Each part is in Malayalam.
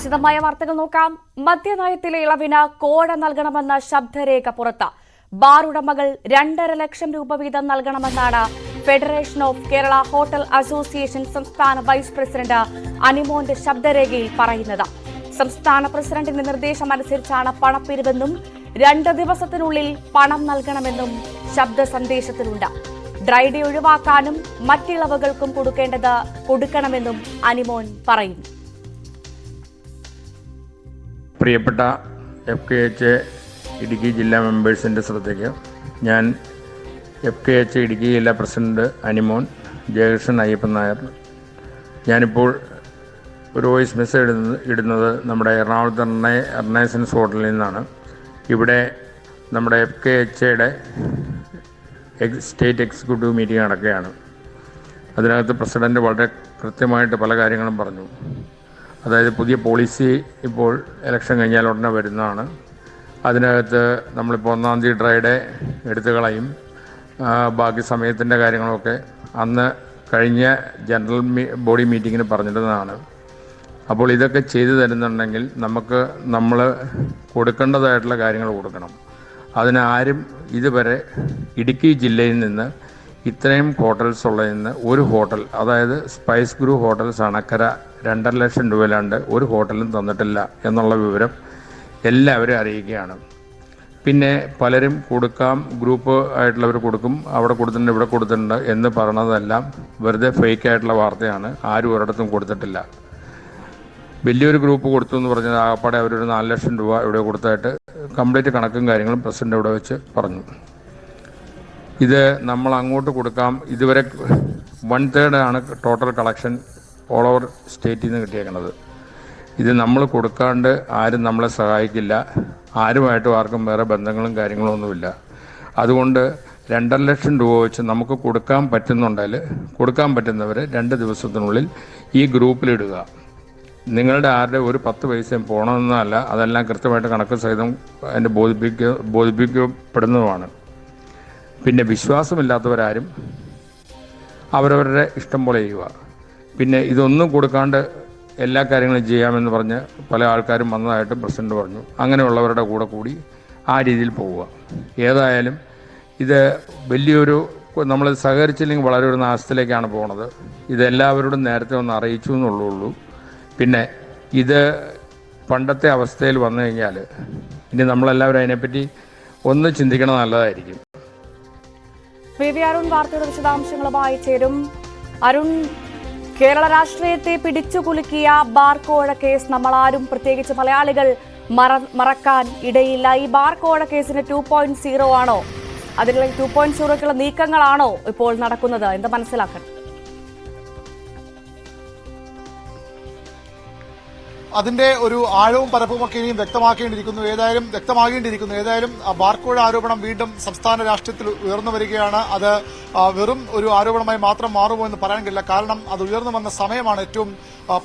വിശദമായ വാർത്തകൾ നോക്കാം. മദ്യനയത്തിലെ ഇളവിന് കോട നൽകണമെന്ന ശബ്ദരേഖ പുറത്ത്. ബാർ ഉടമകൾ രണ്ടര ലക്ഷം രൂപ വീതം നൽകണമെന്നാണ് federation of Kerala hotel association സംസ്ഥാന വൈസ് പ്രസിഡന്റ് അനിമോന്റെ ശബ്ദരേഖയിൽ പറയുന്നത്. സംസ്ഥാന പ്രസിഡന്റിന്റെ നിർദ്ദേശമനുസരിച്ചാണ് പണപ്പിരിവെന്നും രണ്ട് ദിവസത്തിനുള്ളിൽ പണം നൽകണമെന്നും ശബ്ദ സന്ദേശത്തിലുണ്ട്. ഡ്രൈ ഡേ ഒഴിവാക്കാനും മറ്റിളവുകൾക്കും കൊടുക്കേണ്ടത് കൊടുക്കണമെന്നും അനിമോൻ പറയുന്നു. പ്രിയപ്പെട്ട എഫ് കെ എച്ച് ഇടുക്കി ജില്ലാ മെമ്പേഴ്സിന്റെ ശ്രദ്ധയ്ക്ക് ഞാൻ എഫ് കെ എച്ച് ഇടുക്കി ജില്ലാ പ്രസിഡന്റ് അനിമോൻ ജയകൃഷ്ണൻ അയ്യപ്പൻ നായർ. ഞാനിപ്പോൾ ഒരു വോയിസ് മെസ്സേജ് ഇടുന്നത് ഇടുന്നത് നമ്മുടെ എറണാകുളത്ത് എറണേ എർണൈസൻസ് ഹോട്ടലിൽ നിന്നാണ്. ഇവിടെ നമ്മുടെ എഫ് കെ എച്ചയുടെ സ്റ്റേറ്റ് എക്സിക്യൂട്ടീവ് മീറ്റിംഗ് നടക്കുകയാണ്. അതിനകത്ത് പ്രസിഡന്റ് വളരെ കൃത്യമായിട്ട് പല കാര്യങ്ങളും പറഞ്ഞു. അതായത് പുതിയ പോളിസി ഇപ്പോൾ ഇലക്ഷൻ കഴിഞ്ഞാൽ ഉടനെ വരുന്നതാണ്. അതിനകത്ത് നമ്മളിപ്പോൾ ഒന്നാം തീയതി ഡ്രൈഡേ എടുത്തു കളയും. ബാക്കി സമയത്തിന്റെ കാര്യങ്ങളൊക്കെ അന്ന് കഴിഞ്ഞ ജനറൽ ബോഡി മീറ്റിങ്ങിന് പറഞ്ഞിരുന്നതാണ്. അപ്പോൾ ഇതൊക്കെ ചെയ്തു തരുന്നുണ്ടെങ്കിൽ നമുക്ക് നമ്മൾ കൊടുക്കേണ്ടതായിട്ടുള്ള കാര്യങ്ങൾ കൊടുക്കണം. അതിനാരും ഇതുവരെ ഇടുക്കി ജില്ലയിൽ നിന്ന് ഇത്രയും ഹോട്ടൽസ് ഉള്ളതിൽ നിന്ന് ഒരു ഹോട്ടൽ അതായത് സ്പൈസ് ഗ്രൂ ഹോട്ടൽസ് അണക്കര രണ്ടര ലക്ഷം രൂപയിലാണ്ട് ഒരു ഹോട്ടലും തന്നിട്ടില്ല എന്നുള്ള വിവരം എല്ലാവരും അറിയിക്കുകയാണ്. പിന്നെ പലരും കൊടുക്കാം ഗ്രൂപ്പ് ആയിട്ടുള്ളവർ കൊടുക്കും അവിടെ കൊടുത്തിട്ടുണ്ട് ഇവിടെ കൊടുത്തിട്ടുണ്ട് എന്ന് പറയണതെല്ലാം വെറുതെ ഫേക്ക് ആയിട്ടുള്ള വാർത്തയാണ് ആരും ഒരിടത്തും കൊടുത്തിട്ടില്ല. വലിയൊരു ഗ്രൂപ്പ് കൊടുത്തു എന്ന് പറഞ്ഞത് ആകപ്പാടെ അവരൊരു നാല് ലക്ഷം രൂപ ഇവിടെ കൊടുത്തായിട്ട് കംപ്ലീറ്റ് കണക്കും കാര്യങ്ങളും പ്രസിഡന്റ് ഇവിടെ വെച്ച് പറഞ്ഞു. ഇത് നമ്മൾ അങ്ങോട്ട് കൊടുക്കാം. ഇതുവരെ വൺ തേർഡ് ആണ് ടോട്ടൽ കളക്ഷൻ ഓൾ ഓവർ സ്റ്റേറ്റിൽ നിന്ന് കിട്ടിയേക്കുന്നത് ഇത് നമ്മൾ കൊടുക്കാണ്ട് ആരും നമ്മളെ സഹായിക്കില്ല. ആരുമായിട്ടും ആർക്കും വേറെ ബന്ധങ്ങളും കാര്യങ്ങളും ഒന്നുമില്ല. അതുകൊണ്ട് രണ്ടര ലക്ഷം രൂപ വെച്ച് നമുക്ക് കൊടുക്കാൻ പറ്റുന്നുണ്ടെങ്കിൽ കൊടുക്കാൻ പറ്റുന്നവർ രണ്ട് ദിവസത്തിനുള്ളിൽ ഈ ഗ്രൂപ്പിലിടുക നിങ്ങളുടെ ആരുടെ ഒരു പത്ത് പൈസയും പോകണമെന്നല്ല അതെല്ലാം കൃത്യമായിട്ട് കണക്ക് സഹിതം അതിന്റെ ബോധിപ്പിക്ക ബോധിപ്പിക്കപ്പെടുന്നതുമാണ്. പിന്നെ വിശ്വാസമില്ലാത്തവരാരും അവരവരുടെ ഇഷ്ടം പോലെ ചെയ്യുക. പിന്നെ ഇതൊന്നും കൊടുക്കാണ്ട് എല്ലാ കാര്യങ്ങളും ചെയ്യാമെന്ന് പറഞ്ഞ് പല ആൾക്കാരും വന്നതായിട്ട് പ്രസിഡന്റ് പറഞ്ഞു. അങ്ങനെയുള്ളവരുടെ കൂടെ കൂടി ആ രീതിയിൽ പോവുക. ഏതായാലും ഇത് വലിയൊരു നമ്മൾ സഹകരിച്ചില്ലെങ്കിൽ വളരെ ഒരു നാശത്തിലേക്കാണ് പോണത്. ഇതെല്ലാവരോടും നേരത്തെ ഒന്ന് അറിയിച്ചു എന്നുള്ളൂ പിന്നെ ഇത് പണ്ടത്തെ അവസ്ഥയിൽ വന്നു കഴിഞ്ഞാൽ ഇനി നമ്മളെല്ലാവരും അതിനെപ്പറ്റി ഒന്ന് ചിന്തിക്കണം നല്ലതായിരിക്കും. വി അരുൺ വാർത്തയുടെ വിശദാംശങ്ങളുമായി ചേരും. അരുൺ കേരള രാഷ്ട്രീയത്തെ പിടിച്ചുകുലുക്കിയ ബാർക്കോഴ കേസ് നമ്മളാരും പ്രത്യേകിച്ച് മലയാളികൾ മറ- മറക്കാൻ ഇടയില്ല. ഈ ബാർക്കോഴ കേസിന് ടു പോയിന്റ് സീറോ ആണോ? അതിനുള്ള ടു പോയിന്റ് സീറോക്കുള്ള നീക്കങ്ങളാണോ ഇപ്പോൾ നടക്കുന്നത്? എന്ത് മനസ്സിലാക്കണം? അതിന്റെ ഒരു ആഴവും പരപ്പും ഒക്കെ ഇനിയും വ്യക്തമാക്കേണ്ടിയിരിക്കുന്നു. ഏതായാലും വ്യക്തമാകേണ്ടിയിരിക്കുന്നു. ഏതായാലും ബാർക്കോഴ ആരോപണം വീണ്ടും സംസ്ഥാന രാഷ്ട്രീയത്തിൽ ഉയർന്നു വരികയാണ്. അത് വെറും ഒരു ആരോപണമായി മാത്രം മാറുമോ എന്ന് പറയാൻ കഴിയില്ല. കാരണം അത് ഉയർന്നു വന്ന സമയമാണ് ഏറ്റവും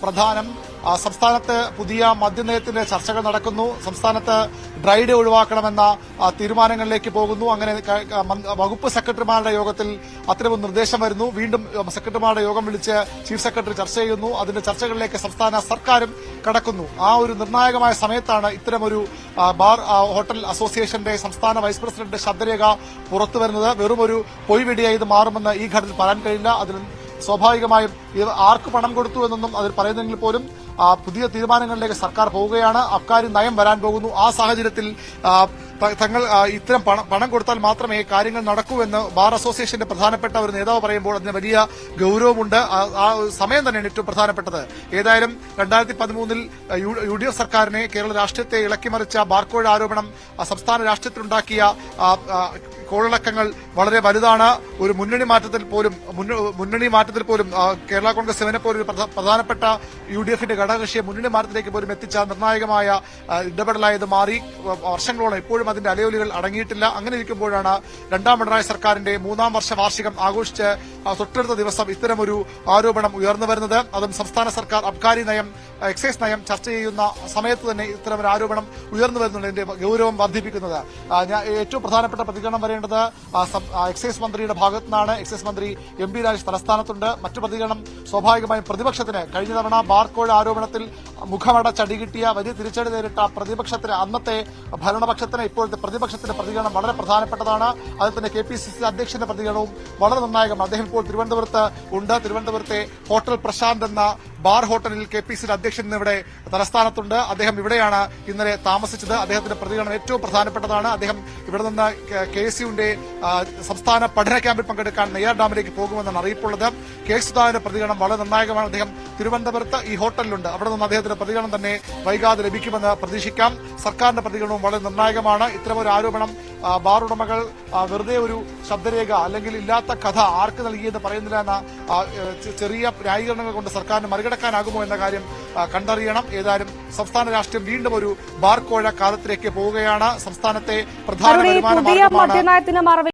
പ്രധാനം. സംസ്ഥാനത്ത് പുതിയ മദ്യനയത്തിന്റെ ചർച്ചകൾ നടക്കുന്നു. സംസ്ഥാനത്ത് ഡ്രൈ ഡേ ഒഴിവാക്കണമെന്ന തീരുമാനങ്ങളിലേക്ക് പോകുന്നു. അങ്ങനെ വകുപ്പ് സെക്രട്ടറിമാരുടെ യോഗത്തിൽ അത്തരമൊരു നിർദ്ദേശം വരുന്നു. വീണ്ടും സെക്രട്ടറിമാരുടെ യോഗം വിളിച്ച് ചീഫ് സെക്രട്ടറി ചർച്ച ചെയ്യുന്നു. അതിന്റെ ചർച്ചകളിലേക്ക് സംസ്ഥാന സർക്കാരും കടക്കുന്നു. ആ ഒരു നിർണായകമായ സമയത്താണ് ഇത്തരമൊരു ബാർ ഹോട്ടൽ അസോസിയേഷന്റെ സംസ്ഥാന വൈസ് പ്രസിഡന്റ് ശബ്ദരേഖ പുറത്തു വരുന്നത്. വെറും ഒരു പൊയ്വെടിയായി ഇത് മാറുമെന്ന് ഈ ഘട്ടത്തിൽ പറയാൻ കഴിയില്ല. അതിന് സ്വാഭാവികമായും ആർക്ക് പണം കൊടുത്തു എന്നൊന്നും അതിൽ പറയുന്നെങ്കിൽ പോലും പുതിയ തീരുമാനങ്ങളിലേക്ക് സർക്കാർ പോവുകയാണ്. അക്കാര്യം നയം വരാൻ പോകുന്നു. ആ സാഹചര്യത്തിൽ തങ്ങൾ ഇത്തരം പണം കൊടുത്താൽ മാത്രമേ കാര്യങ്ങൾ നടക്കൂ എന്ന് ബാർ അസോസിയേഷന്റെ പ്രധാനപ്പെട്ട ഒരു നേതാവ് പറയുമ്പോൾ അതിന് വലിയ ഗൌരവമുണ്ട്. ആ- സമയം തന്നെയാണ് ഏറ്റവും പ്രധാനപ്പെട്ടത്. ഏതായാലും രണ്ടായിരത്തി പതിമൂന്നിൽ യു ഡി എഫ് സർക്കാരിനെ കേരള രാഷ്ട്രീയത്തെ ഇളക്കിമറിച്ച ബാർക്കോഴ ആരോപണം സംസ്ഥാന രാഷ്ട്രീയത്തിലുണ്ടാക്കിയ കോളിളക്കങ്ങൾ വളരെ വലുതാണ്. ഒരു മുന്നണി മാറ്റത്തിൽ പോലും മുന്നണി മാറ്റത്തിൽ പോലും കേരള കോൺഗ്രസ് എമ്മിനെ പോലും ഒരു പ്രധ- പ്രധാനപ്പെട്ട യു ഡി എഫിന്റെ ഘടകകക്ഷിയെ മുന്നണി മാറ്റത്തിലേക്ക് പോലും എത്തിച്ച നിർണായകമായ ഇടപെടലായത് മാറി. വർഷങ്ങളോളം ഇപ്പോഴും ഇപ്പോഴും അതിന്റെ അലയൊലികൾ അടങ്ങിയിട്ടില്ല. അങ്ങനെ ഇരിക്കുമ്പോഴാണ് രണ്ടാം പിണറായി സർക്കാരിന്റെ മൂന്നാം വർഷ വാർഷികം ആഘോഷിച്ച് തൊട്ടടുത്ത ദിവസം ഇത്തരമൊരു ആരോപണം ഉയർന്നു വരുന്നത്. അതും സംസ്ഥാന സർക്കാർ അബ്കാരി നയം എക്സൈസ് നയം ചർച്ച ചെയ്യുന്ന സമയത്ത് തന്നെ ഇത്തരമൊരു ആരോപണം ഉയർന്നു വരുന്നുണ്ട് എന്റെ ഗൗരവം വർദ്ധിപ്പിക്കുന്നത്. ഞാൻ ഏറ്റവും പ്രധാനപ്പെട്ട പ്രതികരണം വരേണ്ടത് എക്സൈസ് മന്ത്രിയുടെ ഭാഗത്തു നിന്നാണ് എക്സൈസ് മന്ത്രി എം പി രാജേഷ് തലസ്ഥാനത്തുണ്ട്. മറ്റു പ്രതികരണം സ്വാഭാവികമായും പ്രതിപക്ഷത്തിന്. കഴിഞ്ഞ തവണ ബാർക്കോഴ് ആരോപണത്തിൽ മുഖമടച്ചടി ചടി കിട്ടിയ വലിയ തിരിച്ചടി നേരിട്ട പ്രതിപക്ഷത്തിന് അന്നത്തെ ഭരണപക്ഷത്തിന് ഇപ്പോഴത്തെ പ്രതിപക്ഷത്തിന്റെ പ്രതികരണം വളരെ പ്രധാനപ്പെട്ടതാണ്. അതിൽ തന്നെ കെ പി സി സി അധ്യക്ഷന്റെ പ്രതികരണവും വളരെ നിർണായകമാണ്. അദ്ദേഹം ഇപ്പോൾ തിരുവനന്തപുരത്ത് ഉണ്ട്. തിരുവനന്തപുരത്തെ ഹോട്ടൽ പ്രശാന്ത് എന്ന ബാർ ഹോട്ടലിൽ കെ പി സിയുടെ അധ്യക്ഷൻ ഇവിടെ തലസ്ഥാനത്തുണ്ട്. അദ്ദേഹം ഇവിടെയാണ് ഇന്നലെ താമസിച്ചത്. അദ്ദേഹത്തിന്റെ പ്രതികരണം ഏറ്റവും പ്രധാനപ്പെട്ടതാണ്. അദ്ദേഹം ഇവിടെ നിന്ന് കെ എസ് യുവിന്റെ സംസ്ഥാന പഠന ക്യാമ്പിൽ പങ്കെടുക്കാൻ നെയ്യാർ ഡാമിലേക്ക് പോകുമെന്നാണ് അറിയിപ്പുള്ളത്. കെ സുധാകരന്റെ പ്രതികരണം വളരെ നിർണായകമാണ്. അദ്ദേഹം തിരുവനന്തപുരത്ത് ഈ ഹോട്ടലിലുണ്ട്. അവിടെ നിന്ന് അദ്ദേഹത്തിന്റെ പ്രതികരണം തന്നെ വൈകാതെ ലഭിക്കുമെന്ന് പ്രതീക്ഷിക്കാം. സർക്കാരിന്റെ പ്രതികരണവും വളരെ നിർണായകമാണ്. ഇത്തരമൊരു ആരോപണം ബാർ ഉടമകൾ വെറുതെ ഒരു ശബ്ദരേഖ അല്ലെങ്കിൽ ഇല്ലാത്ത കഥ ആർക്ക് നൽകിയെന്ന് പറയുന്നില്ല എന്ന ചെറിയ ന്യായീകരണങ്ങൾ കൊണ്ട് സർക്കാരിന് മറികടക്കാനാകുമോ എന്ന കാര്യം കണ്ടറിയണം. ഏതായാലും സംസ്ഥാന രാഷ്ട്രീയം വീണ്ടും ഒരു ബാർ കോഴ കാലത്തിലേക്ക് പോവുകയാണ്. സംസ്ഥാനത്തെ പ്രധാന വരുമാന മാർഗമാണ്